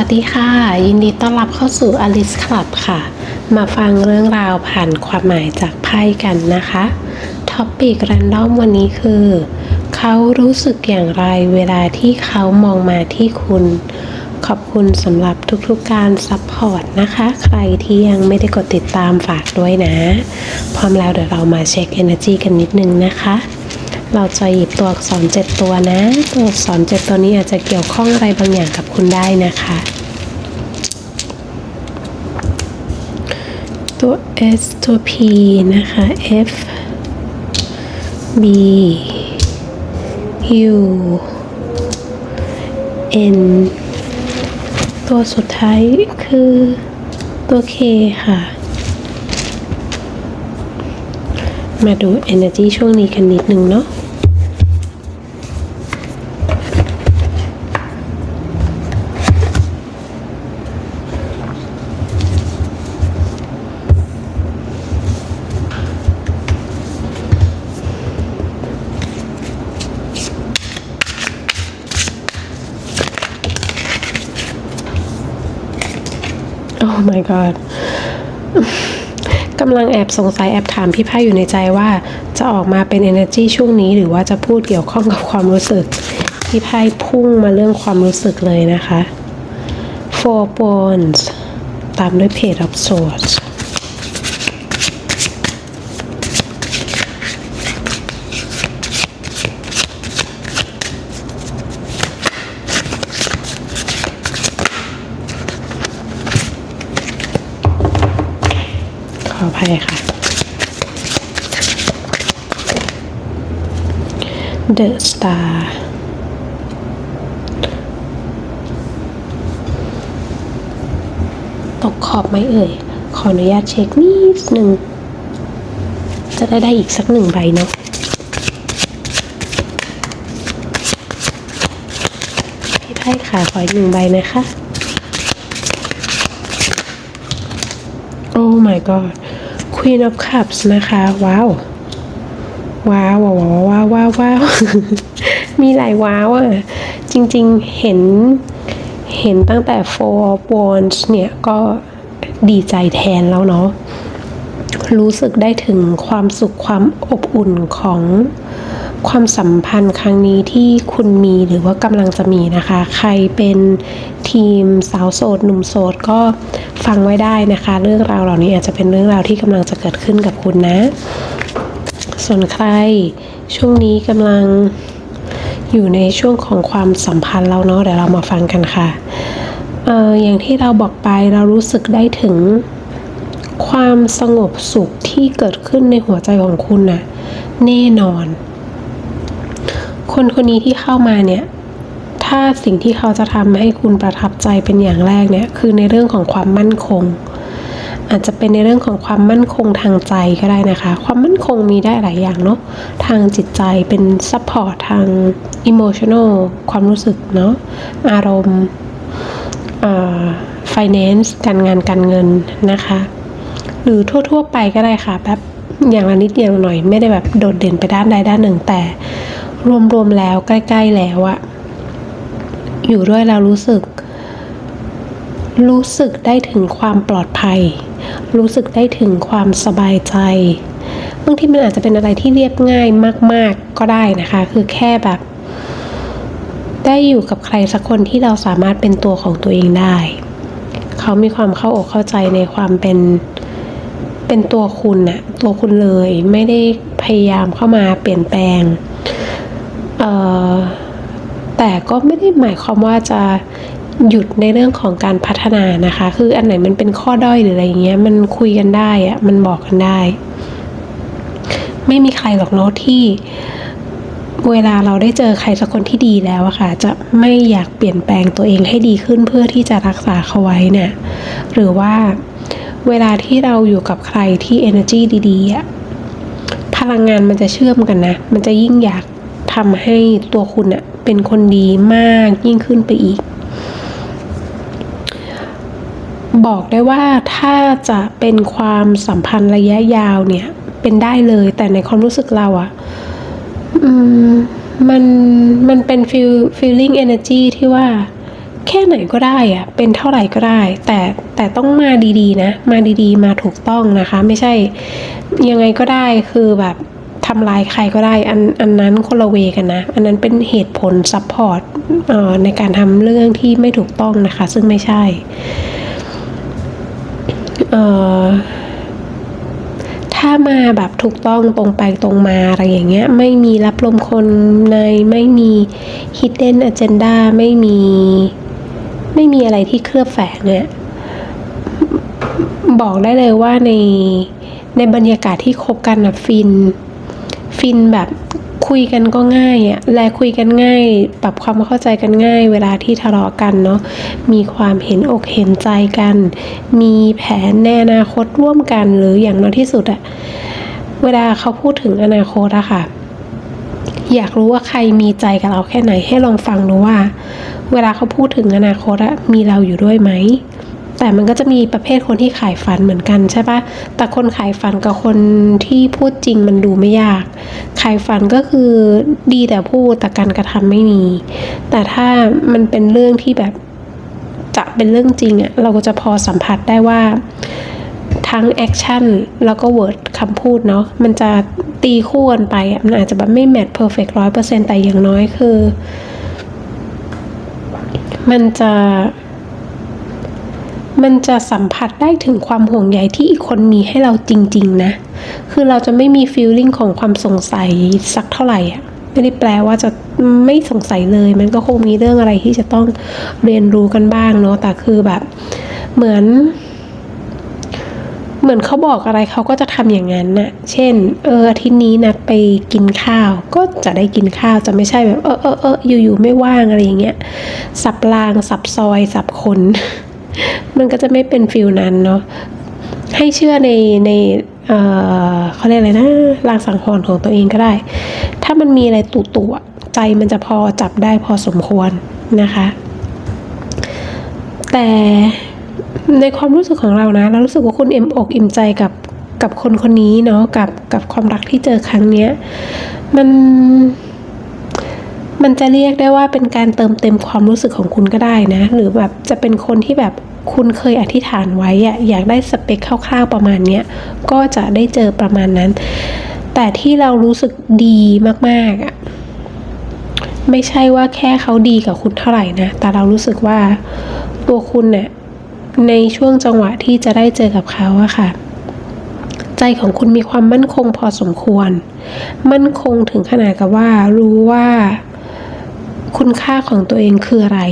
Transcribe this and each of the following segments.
วัสดีค่ะ ยินดีต้อนรับเข้าสู่ Alice Club ค่ะ มาฟังเรื่องราวผ่านความหมายจากไพ่กันนะคะท็อปปิกแรนดอมวันนี้คือ เขารู้สึกอย่างไรเวลาที่เขามองมาที่คุณ ขอบคุณสำหรับทุกๆการซัพพอร์ตนะคะ ใครที่ยังไม่ได้กดติดตามฝากด้วยนะ พร้อมแล้วเดี๋ยวเรามาเช็ค Energy กันนิดนึงนะคะ เราจะหยิบตัวอักษรเจ็ดตัวนะ ตัวอักษรเจ็ดตัวนี้อาจจะเกี่ยวข้องอะไรบางอย่างกับคุณได้นะคะ ตัว S ตัว P นะคะ F B U N ตัวสุดท้ายคือตัว K ค่ะ มาดู energy ช่วงนี้กันนิดนึงเนาะ โอ้ my god กำลังแอบสงสัยแอบถามพี่ไพ่อยู่ในใจว่า จะออกมาเป็น energy ช่วงนี้ หรือว่าจะพูดเกี่ยวข้องกับความรู้สึก พี่ไพ่พุ่งมาเรื่องความรู้สึกเลยนะคะ four bonds ตามด้วย page of swords ภัยค่ะ The Star ตกขอบไหมเอ่ย ขออนุญาตเช็คนิดหนึ่ง จะได้ได้อีกสักหนึ่งใบเนาะพี่ไพ่ค่ะขออีกหนึ่งใบนะคะโอ้ my god Queen of Cups นะคะ ว้าว ว้าวว้าวว้าวว้าววาวมีหลายว้าวอะ จริงๆเห็นเห็นตั้งแต่ Four of Wands เนี่ยก็ดีใจแทนแล้วเนาะรู้สึกได้ถึงความสุขความอบอุ่นของ ความสัมพันธ์ครั้งนี้ที่คุณมีหรือว่ากำลังจะมีนะคะ ใครเป็นทีมสาวโสดหนุ่มโสดก็ฟังไว้ได้นะคะ เรื่องราวเหล่านี้อาจจะเป็นเรื่องราวที่กำลังจะเกิดขึ้นกับคุณนะ ส่วนใครช่วงนี้กำลังอยู่ในช่วงของความสัมพันธ์แล้วเนาะเดี๋ยวเรามาฟังกันค่ะเอออย่างที่เราบอกไปเรารู้สึกได้ถึงความสงบสุขที่เกิดขึ้นในหัวใจของคุณน่ะแน่นอน คนคนนี้ที่เข้ามาเนี่ย ถ้าสิ่งที่เขาจะทำให้คุณประทับใจเป็นอย่างแรกเนี่ย คือในเรื่องของความมั่นคง อาจจะเป็นในเรื่องของความมั่นคงทางใจก็ได้นะคะ ความมั่นคงมีได้หลายอย่างเนาะ ทางจิตใจเป็นซัพพอร์ตทางอิโมชัน a ลความรู้สึกเนาะ อารมณ์อ่า finance การงานการเงินนะคะ หรือทั่ว ๆ ไปก็ได้ค่ะแบบอย่างละนิดอย่างหน่อยไม่ได้แบบโดดเด่นไปด้านใดด้านหนึ่งแต่ รวมๆแล้วใกล้ ๆ แล้วอะอยู่ด้วยเรารู้สึก รู้สึกได้ถึงความปลอดภัย รู้สึกได้ถึงความสบายใจบางทีมันอาจจะเป็นอะไรที่เรียบง่ายมาก ๆก็ได้นะคะ คือแค่แบบ ได้อยู่กับใครสักคนที่เราสามารถเป็นตัวของตัวเองได้ เขามีความเข้าอกเข้าใจในความเป็นเป็นตัวคุณน่ะตัวคุณเลยไม่ได้พยายามเข้ามาเปลี่ยนแปลง แต่ก็ไม่ได้หมายความว่าจะหยุดในเรื่องของการพัฒนานะคะ คืออันไหนมันเป็นข้อด้อยหรืออะไรเงี้ย มันคุยกันได้อะมันบอกกันได้ ไม่มีใครหรอกเนาะที่เวลาเราได้เจอใครสักคนที่ดีแล้วอะค่ะ จะไม่อยากเปลี่ยนแปลงตัวเองให้ดีขึ้นเพื่อที่จะรักษาเขาไว้เนี่ย หรือว่าเวลาที่เราอยู่กับใครที่ energy ดีๆอะพลังงานมันจะเชื่อมกันนะ มันจะยิ่งอยาก ทำให้ตัวคุณอะเป็นคนดีมากยิ่งขึ้นไปอีก บอกได้ว่าถ้าจะเป็นความสัมพันธ์ระยะยาวเนี่ย เป็นได้เลยแต่ในความรู้สึกเราอะมมันมันเป็น feel feeling energy ที่ว่าแค่ไหนก็ได้อะเป็นเท่าไหร่ก็ได้ แต่แต่ต้องมาดีๆนะ มาดีๆ มาถูกต้องนะคะ ไม่ใช่ยังไงก็ได้คือแบบ ทำลายใครก็ได้ อันอันนั้นคนละเวกันนะ อันนั้นเป็นเหตุผลซัพพอร์ตในการทำเรื่องที่ไม่ถูกต้องนะคะ ซึ่งไม่ใช่ถ้ามาแบบถูกต้องตรงไปตรงมาอะไรอย่างเงี้ย ไม่มีรับลมคนในไม่มี hidden agenda ไม่มี ไม่มีอะไรที่เคลือบแฝงเนี่ยบอกได้เลยว่าในในบรรยากาศที่คบกันนะฟิน ฟินแบบคุยกันก็ง่ายอะและคุยกันง่าย ปรับความเข้าใจกันง่าย เวลาที่ทะเลาะกันเนาะ มีความเห็นอกเห็นใจกัน มีแผนในอนาคตร่วมกันหรืออย่างน้อยที่สุดอะเวลาเขาพูดถึงอนาคตอะค่ะ อยากรู้ว่าใครมีใจกับเราแค่ไหนให้ลองฟังดูว่า เวลาเขาพูดถึงอนาคตอะมีเราอยู่ด้วยไหม แต่มันก็จะมีประเภทคนที่ขายฝันเหมือนกันใช่ปะแต่คนขายฝันกับคนที่พูดจริงมันดูไม่ยาก ขายฝันก็คือดีแต่พูดแต่การกระทำไม่มี แต่ถ้ามันเป็นเรื่องที่แบบจะเป็นเรื่องจริงอะเราก็จะพอสัมผัสได้ว่าทั้งแอคชั่นแล้วก็เวิร์ดคำพูดเนาะมันจะตีคู่กันไปมันอาจจะแบบไม่แมทเพอร์เฟกต์ร้อยเปอร์เซ็นต์แต่อย่างน้อยคือ มันจะ มันจะสัมผัสได้ถึงความห่วงใยที่อีกคนมีให้เราจริง ๆ นะ คือเราจะไม่มีฟีลลิ่งของความสงสัยสักเท่าไหร่อะไม่ได้แปลว่าจะไม่สงสัยเลย มันก็คงมีเรื่องอะไรที่จะต้องเรียนรู้กันบ้างเนาะแต่คือแบบ เหมือน เหมือนเขาบอกอะไรเขาก็จะทำอย่างนั้นน่ะ เช่น เอออาทิตย์นี้นัดไปกินข้าว ก็จะได้กินข้าวจะไม่ใช่แบบ เออเออเอออยู่ๆไม่ว่างอะไรอย่างเงี้ยสับรางสับซอยสับคน มันก็จะไม่เป็นฟิลนั้นเนาะให้เชื่อในในเอ่อเขาเรียกอะไรนะรางสังหรณ์ของตัวเองก็ได้ ถ้ามันมีอะไรตุตุอะใจมันจะพอจับได้พอสมควรนะคะ แต่ในความรู้สึกของเรานะ เรารู้สึกว่าคุณเอ็มอกอิ่มใจกับกับคนคนนี้เนาะกับกับความรักที่เจอครั้งเนี้ย มัน มันจะเรียกได้ว่าเป็นการเติมเต็มความรู้สึกของคุณก็ได้นะ หรือแบบจะเป็นคนที่แบบคุณเคยอธิษฐานไว้อะอยากได้สเปคคร่าวๆประมาณเนี้ยก็จะได้เจอประมาณนั้น แต่ที่เรารู้สึกดีมากๆอะไม่ใช่ว่าแค่เขาดีกับคุณเท่าไหร่นะ แต่เรารู้สึกว่าตัวคุณเนี่ยในช่วงจังหวะที่จะได้เจอกับเขาอะค่ะ ใจของคุณมีความมั่นคงพอสมควร มั่นคงถึงขนาดกับว่ารู้ว่า คุณค่าของตัวเองคืออะไร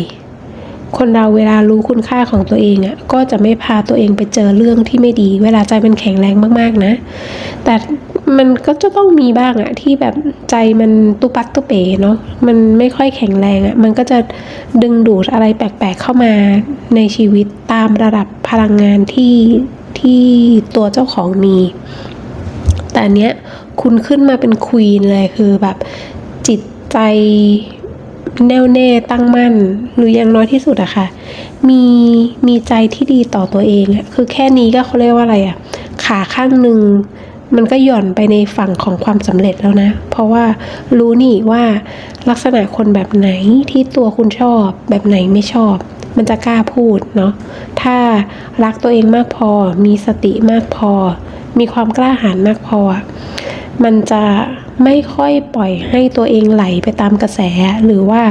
คนเราเวลารู้คุณค่าของตัวเองอะ่ะก็จะไม่พาตัวเองไปเจอเรื่องที่ไม่ดี เวลาใจมันแข็งแรงมาก ๆนะ แต่มันก็จะต้องมีบ้างอะที่แบบใจมันตุปัตตุเป๋เนาะมันไม่ค่อยแข็งแรงอะมันก็จะดึงดูดอะไรแปลกๆเข้ามาในชีวิตตามระดับพลังงานที่ที่ตัวเจ้าของมี แต่เนี้ยคุณขึ้นมาเป็นควีนเลยคือแบบจิตใจ แน่วแน่ตั้งมั่น หรืออย่างน้อยที่สุดอะค่ะ มีมีใจที่ดีต่อตัวเองอะคือแค่นี้ก็เขาเรียกว่าอะไรอะขาข้างหนึ่งมันก็หย่อนไปในฝั่งของความสำเร็จแล้วนะ เพราะว่ารู้นี่ว่าลักษณะคนแบบไหนที่ตัวคุณชอบ แบบไหนไม่ชอบ มันจะกล้าพูดเนาะถ้ารักตัวเองมากพอ มีสติมากพอ มีความกล้าหาญมากพอ มันจะ ไม่ค่อยปล่อยให้ตัวเองไหลไปตามกระแส หรือว่า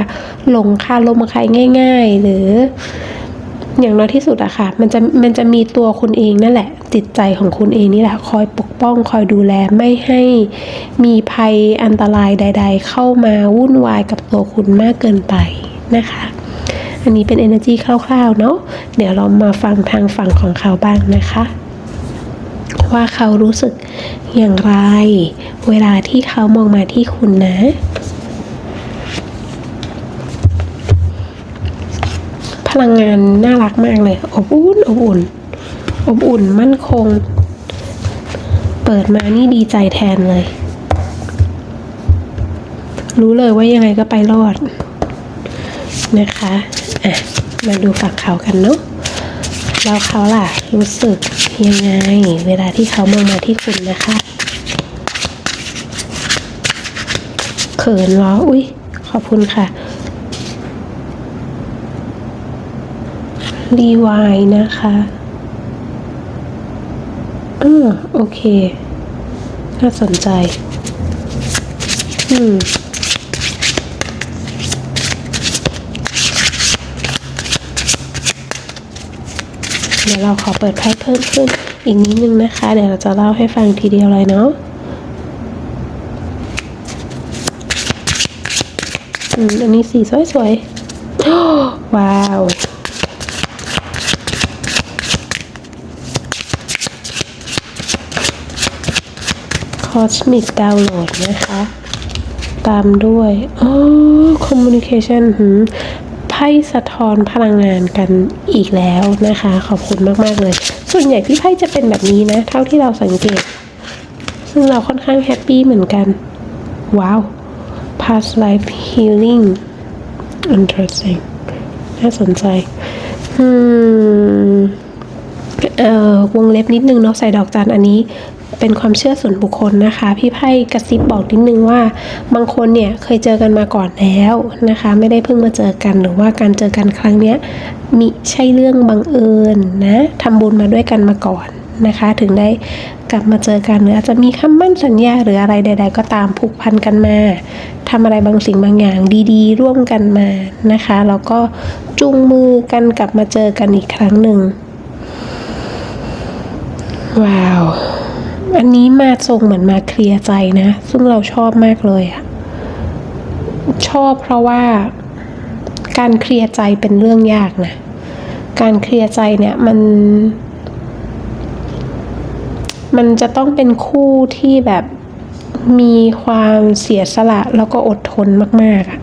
หลงคาลมใครง่าย ๆ หรือ อย่างน้อยที่สุดอะค่ะ มันจะมันจะมีตัวคุณเองนั่นแหละ จิตใจของคุณเองนี่แหละ คอยปกป้องคอยดูแลไม่ให้มีภัยอันตรายใด ๆ เข้ามาวุ่นวายกับตัวคุณมากเกินไปนะคะอันนี้เป็น energy คร่าวๆ เนาะ เดี๋ยวเรามาฟังทางฝั่งของเขาบ้างนะคะ ว่าเขารู้สึกอย่างไร เวลาที่เขามองมาที่คุณนะพลังงานน่ารักมากเลย อบอุ่นอบอุ่น อบอุ่นมั่นคง เปิดมานี่ดีใจแทนเลย รู้เลยว่ายังไงก็ไปรอดนะคะ อะ มาดูฝั่งเขากันเนาะ แล้วเขาล่ะรู้สึกยังไง เวลาที่เขามองมาที่คุณนะคะเขินเหรออุ้ยขอบคุณค่ะรีวายนะคะอืมโอเค น่าสนใจ อืม เดี๋ยวเราขอเปิดไพ่เพิ่มขึ้นอีกนิดนึงนะคะ เดี๋ยวเราจะเล่าให้ฟังทีเดียวเลยเนาะอืมอันนี้สีสวยๆ ว้าว Cosmic Download นะคะ ตามด้วย อ๋อ Communication หืม ไพ่สะท้อนพลังงานกันอีกแล้วนะคะ ขอบคุณมากๆเลย ส่วนใหญ่พี่ไพ่จะเป็นแบบนี้นะ เท่าที่เราสังเกต ซึ่งเราค่อนข้างแฮปปี้เหมือนกัน ว้าว past life healing interesting น่าสนใจ อืมเอ่อวงเล็บนิดนึงเนาะใส่ดอกจันอันนี้ เป็นความเชื่อส่วนบุคคลนะคะ พี่ไพ่กระซิบบอกนิดนึงว่า บางคนเนี่ยเคยเจอกันมาก่อนแล้วนะคะ ไม่ได้เพิ่งมาเจอกันหรือว่าการเจอกันครั้งเนี้ยมิใช่เรื่องบังเอิญนะทำบุญมาด้วยกันมาก่อนนะคะ ถึงได้กลับมาเจอกันหรืออาจจะมีคำมั่นสัญญาหรืออะไรใด ๆ ก็ตามผูกพันกันมาทำอะไรบางสิ่งบางอย่างดีๆ ร่วมกันมานะคะแล้วก็จูงมือกันกลับมาเจอกันอีกครั้งหนึ่งว้าว อันนี้มาทรงเหมือนมาเคลียร์ใจนะ ซึ่งเราชอบมากเลยอะชอบเพราะว่าการเคลียร์ใจเป็นเรื่องยากนะ การเคลียร์ใจเนี่ยมัน มันจะต้องเป็นคู่ที่แบบมีความเสียสละแล้วก็อดทนมากๆอะ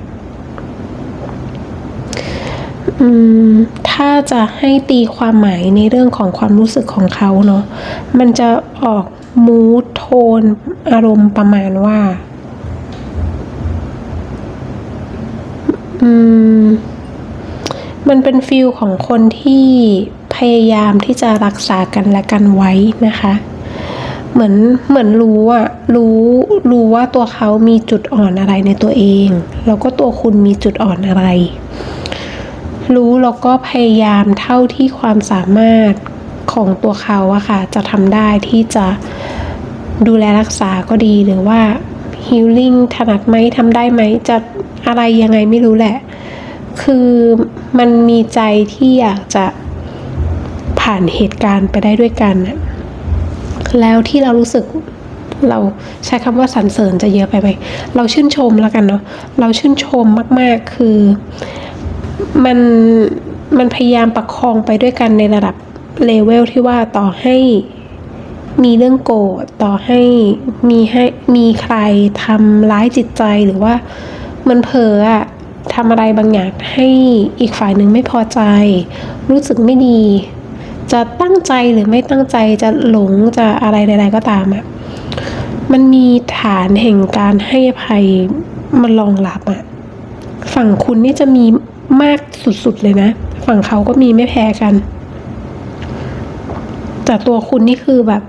อืมถ้าจะให้ตีความหมายในเรื่องของความรู้สึกของเขาเนาะ มันจะออก มูทโทนอารมณ์ประมาณว่า อืม มันเป็นฟิลของคนที่พยายามที่จะรักษากันและกันไว้นะคะ เหมือนเหมือนรู้อะรู้รู้ว่าตัวเขามีจุดอ่อนอะไรในตัวเอง แล้วก็ตัวคุณมีจุดอ่อนอะไร รู้แล้วก็พยายามเท่าที่ความสามารถ ของตัวเขาอะค่ะ จะทำได้ที่จะดูแลรักษาก็ดีหรือว่า healing ถนัดไหมทำได้ไหมจะอะไรยังไงไม่รู้แหละ คือมันมีใจที่อยากจะผ่านเหตุการณ์ไปได้ด้วยกัน แล้วที่เรารู้สึกเราใช้คำว่าสรรเสริญจะเยอะไปไหมเราชื่นชมแล้วกันเนาะเราชื่นชมมาก ๆ คือมันมันพยายามประคองไปด้วยกันในระดับ เลเวลที่ว่าต่อให้มีเรื่องโกรธต่อให้มีให้มีใครทำร้ายจิตใจหรือว่ามันเผลออะทำอะไรบางอย่างให้อีกฝ่ายหนึ่งไม่พอใจ รู้สึกไม่ดี จะตั้งใจหรือไม่ตั้งใจจะหลงจะอะไรใดๆก็ตามอะมันมีฐานแห่งการให้อภัยมันรองรับอะฝั่งคุณนี่จะมีมากสุดๆเลยนะ ฝั่งเขาก็มีไม่แพ้กัน แต่ตัวคุณนี่คือแบบ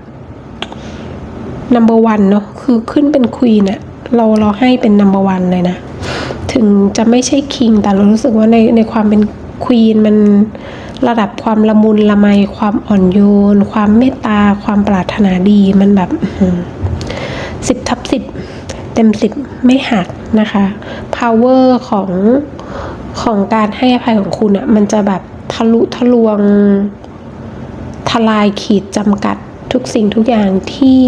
number one เนาะคือขึ้นเป็นควีนอะเราเราให้เป็น number one เลยนะ ถึงจะไม่ใช่คิงแต่เรารู้สึกว่าในในความเป็นควีนมันระดับความละมุนละไม ความอ่อนโยน ความเมตตา ความปรารถนาดีมันแบบสิบทับสิบเต็มสิบไม่หักนะคะ power ของของการให้อภัยของคุณอะมันจะแบบทะลุทะลวง ทลายขีดจำกัดทุกสิ่งทุกอย่างที่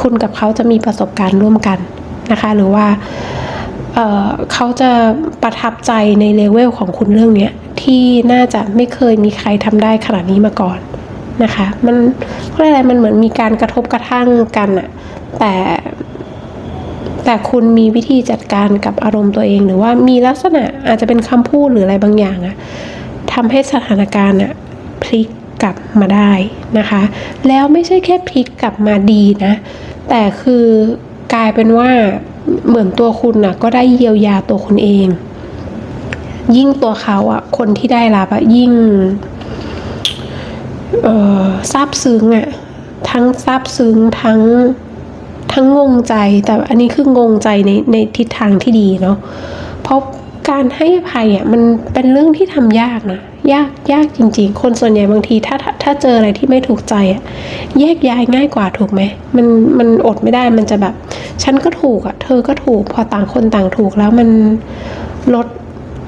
คุณกับเขาจะมีประสบการณ์ร่วมกันนะคะ หรือว่าเเขาจะประทับใจในเลเวลของคุณเรื่องนี้ที่น่าจะไม่เคยมีใครทำได้ขนาดนี้มาก่อนนะคะ มันเรียกอะไรมันเหมือนมีการกระทบกระทั่งกันอะแต่แต่คุณมีวิธีจัดการกับอารมณ์ตัวเอง หรือว่ามีลักษณะอาจจะเป็นคำพูดหรืออะไรบางอย่างอะทำให้สถานการณ์อะ พลิกกลับมาได้นะคะ แล้วไม่ใช่แค่พลิกกลับมาดีนะ แต่คือกลายเป็นว่าเหมือนตัวคุณน่ะก็ได้เยียวยาตัวคุณเอง ยิ่งตัวเขาอะคนที่ได้รับอะยิ่งเออซาบซึ้งอะทั้งซาบซึ้งทั้งทั้งงงใจ แต่อันนี้คืองงใจในในทิศทางที่ดีเนาะเพราะ การให้อภัยอะมันเป็นเรื่องที่ทำยากนะยากยากจริง ๆ คนส่วนใหญ่บางทีถ้าถ้าถ้าเจออะไรที่ไม่ถูกใจอะแยกย้ายง่ายกว่าถูกไหมมันมันอดไม่ได้มันจะแบบ ฉันก็ถูกอะ เธอก็ถูกพอต่างคนต่างถูกแล้วมันลด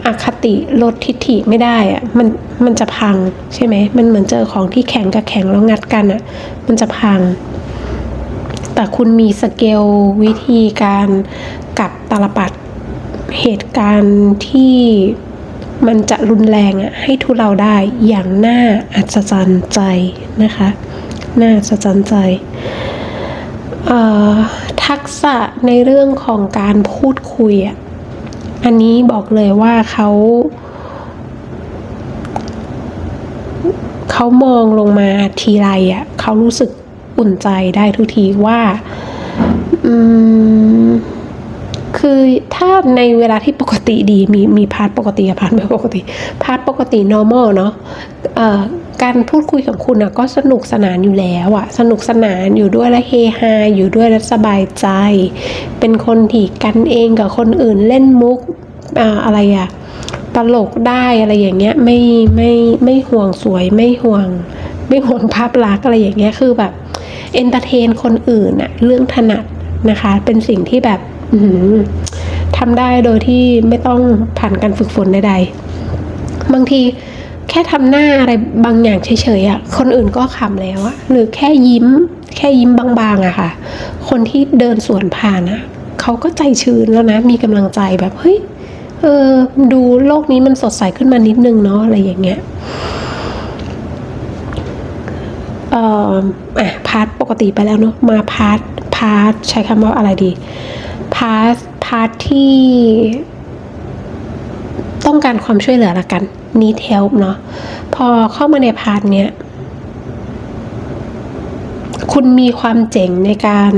อคติลดทิฐิไม่ได้อะมันมันจะพังใช่ไหมมันเหมือนเจอของที่แข็งกับแข็งแล้วงัดกันอะมันจะพัง แต่คุณมีสเกลวิธีการกับตาลปัด เหตุการณ์ที่มันจะรุนแรงอะให้ทุเราได้อย่างน่าอัศจรรย์ใจนะคะ น่าอัศจรรย์ใจ ทักษะในเรื่องของการพูดคุยอะอันนี้บอกเลยว่าเขาเขามองลงมาทีไรอะเขารู้สึกอุ่นใจได้ทุกทีว่า อืม คือถ้าในเวลาที่ปกติดีมีมีพาร์ทปกติกับพาร์ทไม่ปกติ พาร์ทปกติ normal เนาะการพูดคุยของคุณอะก็สนุกสนานอยู่แล้วอะสนุกสนานอยู่ด้วยและเฮฮาอยู่ด้วยและสบายใจ เป็นคนที่กันเองกับคนอื่นเล่นมุกอ่าอะไรอะตลกได้อะไรอย่างเงี้ยไม่ไม่ไม่ห่วงสวยไม่ห่วง ไม่ห่วงภาพลักษณ์อะไรอย่างเงี้ยคือแบบเอนเตอร์เทนคนอื่นอะเรื่องถนัดนะคะ เป็นสิ่งที่แบบ ทำได้โดยที่ไม่ต้องผ่านการฝึกฝนใดๆ บางทีแค่ทำหน้าอะไรบางอย่างเฉยๆอะคนอื่นก็ขำแล้วอะหรือแค่ยิ้ม แค่ยิ้มบางๆอะค่ะ คนที่เดินสวนผ่านอะเขาก็ใจชื้นแล้วนะ มีกำลังใจแบบเฮ้ยเออดูโลกนี้มันสดใสขึ้นมานิดนึงเนาะอะไรอย่างเงี้ยเอ่ออะพาร์ทปกติไปแล้วเนอะมาพาร์ทพาร์ทใช้คำว่าอะไรดี พาร์ทพาร์ทที่ ต้องการความช่วยเหลือละกัน need help เนาะพอเข้ามาในพาร์ทเนี้ยคุณมีความเจ๋งในการ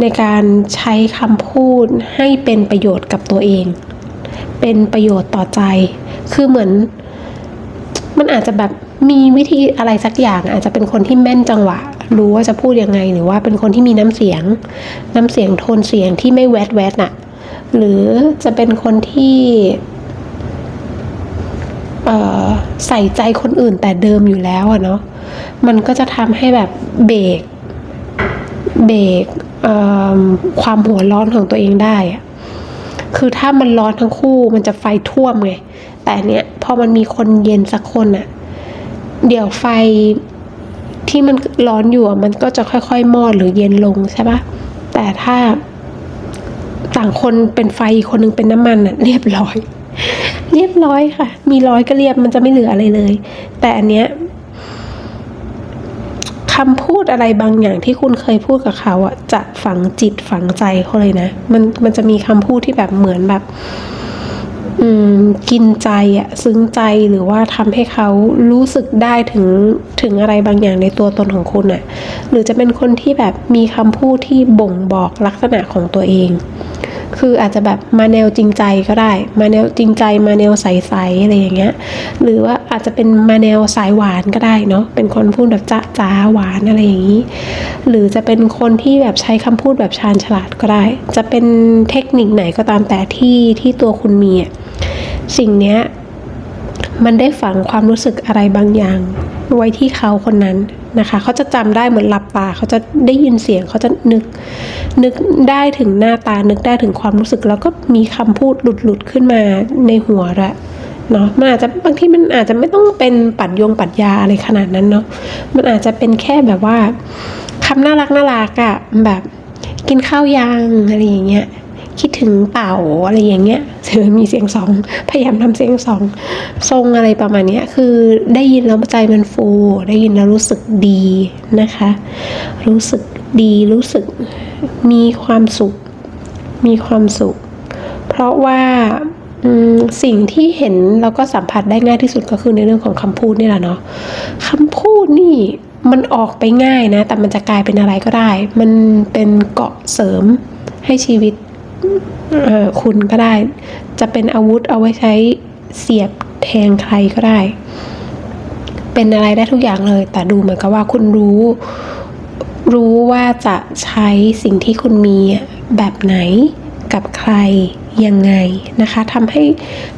ในการใช้คำพูดให้เป็นประโยชน์กับตัวเอง เป็นประโยชน์ต่อใจ คือเหมือน มันอาจจะแบบมีวิธีอะไรสักอย่าง อาจจะเป็นคนที่แม่นจังหวะ รู้ว่าจะพูดยังไง หรือว่าเป็นคนที่มีน้ำเสียง น้ำเสียงโทนเสียงที่ไม่แวดแวดน่ะ หรือจะเป็นคนที่ใส่ใจคนอื่นแต่เดิมอยู่แล้วอะเนาะ มันก็จะทำให้แบบเบรก เบรกความหัวร้อนของตัวเองได้ คือถ้ามันร้อนทั้งคู่มันจะไฟท่วมไง แต่เนี้ยพอมันมีคนเย็นสักคนอะเดี๋ยวไฟ ที่มันร้อนอยู่มันก็จะค่อยๆมอดหรือเย็นลงใช่ปะแต่ถ้าต่างคนเป็นไฟคนหนึงเป็นน้ำมันอะเรียบร้อย เรียบร้อยค่ะ มีร้อยก็เรียบมันจะไม่เหลืออะไรเลย แต่อันเนี้ยคำพูดอะไรบางอย่างที่คุณเคยพูดกับเขาอะจะฝังจิตฝังใจเขาเลยนะ มันมันจะมีคำพูดที่แบบเหมือนแบบ อืมกินใจอะซึ้งใจหรือว่าทำให้เขารู้สึกได้ถึงถึงอะไรบางอย่างในตัวตนของคุณอะหรือจะเป็นคนที่แบบมีคำพูดที่บ่งบอกลักษณะของตัวเอง คืออาจจะแบบมาแนวจริงใจก็ได้ มาแนวจริงใจมาแนวใสๆอะไรอย่างเงี้ย หรือว่าอาจจะเป็นมาแนวสายหวานก็ได้เนาะเป็นคนพูดแบบจ้าจ้าหวานอะไรอย่างนี้ หรือจะเป็นคนที่แบบใช้คำพูดแบบชาญฉลาดก็ได้ จะเป็นเทคนิคไหนก็ตามแต่ที่ที่ตัวคุณมีอะ สิ่งเนี้ยมันได้ฝังความรู้สึกอะไรบางอย่าง ไว้ที่เขาคนนั้นนะคะ เขาจะจำได้เหมือนหลับตาเขาจะได้ยินเสียงเขาจะนึก นึกได้ถึงหน้าตานึกได้ถึงความรู้สึก แล้วก็มีคำพูดหลุดหลุดๆขึ้นมาในหัวละเนาะมันอาจจะบางที่มันอาจจะไม่ต้องเป็นปัดยงปัดยาอะไรขนาดนั้นเนาะมันอาจจะเป็นแค่แบบว่าคำน่ารักน่ารักอะแบบกินข้าวยังอะไรอย่างเงี้ย คิดถึงเต่าอะไรอย่างเงี้ยเธอมีเสียงสอง พยายามทำเสียงสองทรงอะไรประมาณเนี้ยคือได้ยินแล้วใจมันฟู ได้ยินแล้วรู้สึกดีนะคะ รู้สึกดีรู้สึกมีความสุข มีความสุข เพราะว่าสิ่งที่เห็นแล้วก็สัมผัสได้ง่ายที่สุดก็คือในเรื่องของคำพูดนี่แหละเนาะคำพูดนี่มันออกไปง่ายนะ แต่มันจะกลายเป็นอะไรก็ได้ มันเป็นเกาะเสริมให้ชีวิต คุณก็ได้ จะเป็นอาวุธเอาไว้ใช้เสียบแทงใครก็ได้ เป็นอะไรได้ทุกอย่างเลย แต่ดูเหมือนกับว่าคุณรู้ รู้ว่าจะใช้สิ่งที่คุณมีแบบไหนกับใครยังไงนะคะทำให้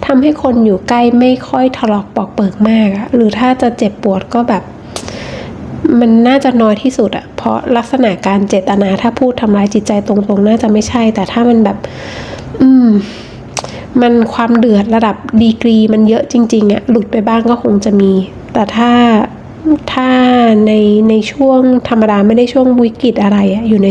ทำให้คนอยู่ใกล้ไม่ค่อยทะเลาะปอกเปิกมาก หรือถ้าจะเจ็บปวดก็แบบ มันน่าจะน้อยที่สุดอะเพราะลักษณะการเจตนาถ้าพูดทำร้ายจิตใจตรงๆ น่าจะไม่ใช่ แต่ถ้ามันแบบ อืม มันความเดือดระดับดีกรีมันเยอะจริง ๆอะหลุดไปบ้างก็คงจะมี แต่ถ้า ถ้าในในช่วงธรรมดาไม่ได้ช่วงวิกฤตอะไรอะอยู่ใน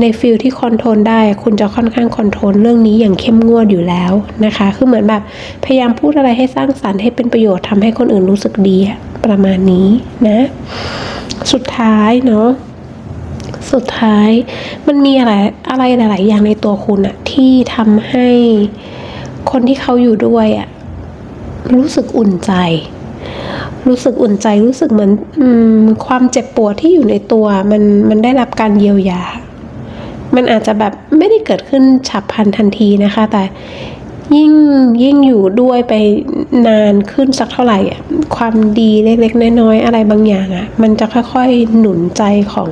ในฟิลที่คอนโทรลได้ คุณจะค่อนข้างคอนโทรลเรื่องนี้อย่างเข้มงวดอยู่แล้วนะคะ คือเหมือนแบบพยายามพูดอะไรให้สร้างสรรค์ให้เป็นประโยชน์ทำให้คนอื่นรู้สึกดีประมาณนี้นะ สุดท้ายเนาะสุดท้ายมันมีอะไรอะไรหลาย ๆ อย่างในตัวคุณอะที่ทำให้คนที่เขาอยู่ด้วยอะรู้สึกอุ่นใจ รู้สึกอุ่นใจรู้สึกเหมือนอืมความเจ็บปวดที่อยู่ในตัว มันมันได้รับการเยียวยา มันอาจจะแบบไม่ได้เกิดขึ้นฉับพลันทันทีนะคะ แต่ยิ่งยิ่งอยู่ด้วยไปนานขึ้นสักเท่าไหร่อะความดีเล็กๆน้อยๆอะไรบางอย่างอะมันจะค่อยๆหนุนใจของ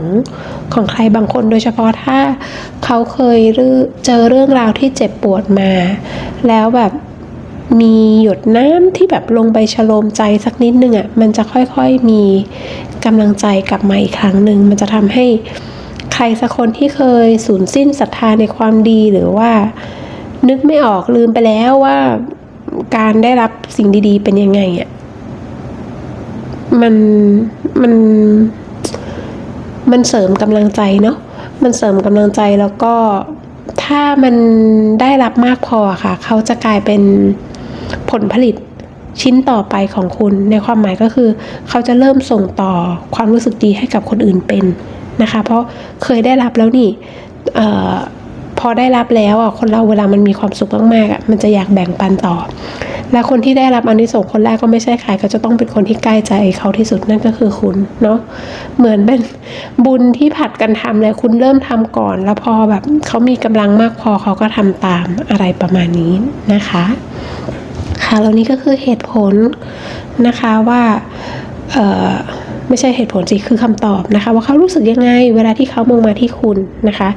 ของใครบางคน โดยเฉพาะถ้าเขาเคยเจอเรื่องราวที่เจ็บปวดมา แล้วแบบ มีหยดน้ำที่แบบลงไปฉโลมใจสักนิดนึงอะมันจะค่อยๆมีกำลังใจกลับมาอีกครั้งหนึ่งมันจะทำให้ใครสักคนที่เคยสูญสิ้นศรัทธาในความดีหรือว่า นึกไม่ออกลืมไปแล้วว่าการได้รับสิ่งดีๆ เป็นยังไงอะมันมันมันเสริมกำลังใจเนาะมันเสริมกำลังใจแล้วก็ถ้ามันได้รับมากพอค่ะ เขาจะกลายเป็น ผลผลิตชิ้นต่อไปของคุณ ในความหมายก็คือ เขาจะเริ่มส่งต่อความรู้สึกดีให้กับคนอื่นเป็นนะคะ เพราะเคยได้รับแล้วนี่พอได้รับแล้วอะคนเราเวลามันมีความสุขมากๆอะมันจะอยากแบ่งปันต่อ และคนที่ได้รับอานิสงส์คนแรกก็ไม่ใช่ใครก็จะต้องเป็นคนที่ใกล้ใจเขาที่สุดนั่นก็คือคุณเนาะเหมือนเป็นบุญที่ผัดกันทำเลยคุณเริ่มทำก่อน แล้วพอแบบเขามีกำลังมากพอเขาก็ทำตามอะไรประมาณนี้นะคะ ค่ะแล้วนี่ก็คือเหตุผลนะคะว่าไม่ใช่เหตุผลสิคือคำตอบนะคะ ว่าเขารู้สึกยังไง เวลาที่เขามองมาที่คุณนะคะ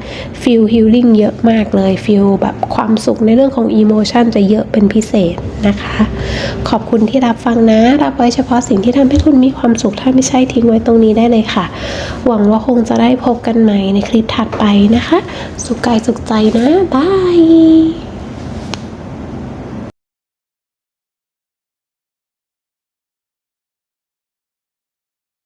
ฟีลฮิลลิ่งเยอะมากเลยฟีลแบบความสุขในเรื่องของอีโมชันจะเยอะเป็นพิเศษนะคะ ขอบคุณที่รับฟังนะ รับไว้เฉพาะสิ่งที่ทำให้คุณมีความสุข ถ้าไม่ใช่ทิ้งไว้ตรงนี้ได้เลยค่ะ หวังว่าคงจะได้พบกันใหม่ในคลิปถัดไปนะคะ สุขกายสุขใจนะบาย